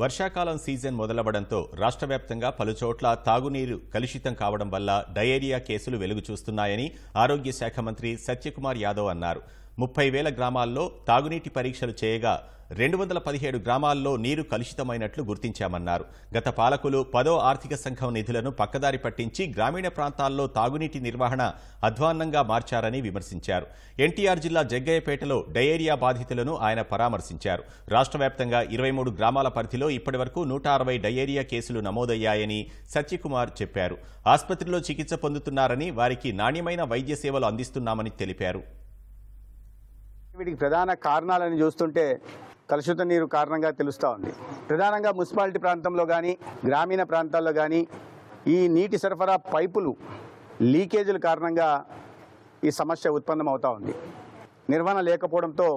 వర్షాకాలం సీజన్ మొదలవడంతో రాష్ట్ర వ్యాప్తంగా పలుచోట్ల తాగునీరు కలుషితం కావడం వల్ల డయేరియా కేసులు వెలుగు చూస్తున్నాయని ఆరోగ్య శాఖ మంత్రి సత్యకుమార్ యాదవ్ అన్నారు. ముప్పై వేల గ్రామాల్లో తాగునీటి పరీక్షలు చేయగా రెండు వందల పదిహేడు గ్రామాల్లో నీరు కలుషితమైనట్లు గుర్తించామన్నారు. గత పాలకులు పదో ఆర్థిక సంఘం నిధులను పక్కదారి పట్టించి గ్రామీణ ప్రాంతాల్లో తాగునీటి నిర్వహణ అధ్వాన్నంగా మార్చారని విమర్శించారు. ఎన్టీఆర్ జిల్లా జగ్గయ్యపేటలో డయేరియా బాధితులను ఆయన పరామర్శించారు. రాష్ట్ర వ్యాప్తంగా ఇరవై మూడు గ్రామాల పరిధిలో ఇప్పటివరకు నూట అరవై డయేరియా కేసులు నమోదయ్యాయని సత్యకుమార్ చెప్పారు. ఆసుపత్రిలో చికిత్స పొందుతున్నారని వారికి నాణ్యమైన వైద్య సేవలు అందిస్తున్నామని తెలిపారు. వీటికి ప్రధాన కారణాలని చూస్తుంటే కలుషిత నీరు కారణంగా తెలుస్తూ ఉంది. ప్రధానంగా మున్సిపాలిటీ ప్రాంతంలో కానీ గ్రామీణ ప్రాంతాల్లో కానీ ఈ నీటి సరఫరా పైపులు లీకేజీల కారణంగా ఈ సమస్య ఉత్పన్నం అవుతూ ఉంది. నిర్వహణ లేకపోవడంతో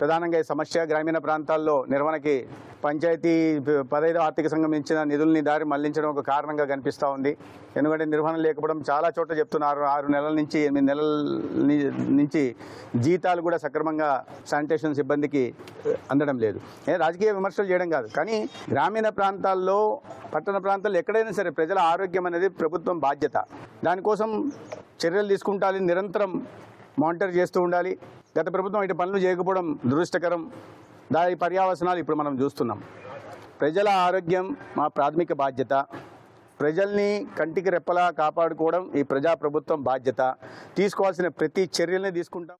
ప్రధానంగా ఈ సమస్య గ్రామీణ ప్రాంతాల్లో నిర్వహణకి పంచాయతీ ప- ఆర్థిక సంఘం ఇచ్చిన నిధుల్ని దారి మళ్ళించడం ఒక కారణంగా కనిపిస్తూ ఉంది. ఎందుకంటే నిర్వహణ లేకపోవడం చాలా చోట్ల చెప్తున్నారు. ఆరు నెలల నుంచి ఎనిమిది నెలల నుంచి జీతాలు కూడా సక్రమంగా శానిటేషన్ సిబ్బందికి అందడం లేదు. రాజకీయ విమర్శలు చేయడం కాదు. కానీ గ్రామీణ ప్రాంతాల్లో పట్టణ ప్రాంతాల్లో ఎక్కడైనా సరే ప్రజల ఆరోగ్యం అనేది ప్రభుత్వం బాధ్యత. దానికోసం చర్యలు తీసుకుంటాలి నిరంతరం మానిటర్ చేస్తూ ఉండాలి. గత ప్రభుత్వం ఇటు పనులు చేయకపోవడం దురదృష్టకరం. దాని పర్యావసనాలు ఇప్పుడు మనం చూస్తున్నాం. ప్రజల ఆరోగ్యం మా ప్రాథమిక బాధ్యత. ప్రజల్ని కంటికి రెప్పలా కాపాడుకోవడం ఈ ప్రజాప్రభుత్వం బాధ్యత. తీసుకోవాల్సిన ప్రతి చర్యల్ని తీసుకుంటాం.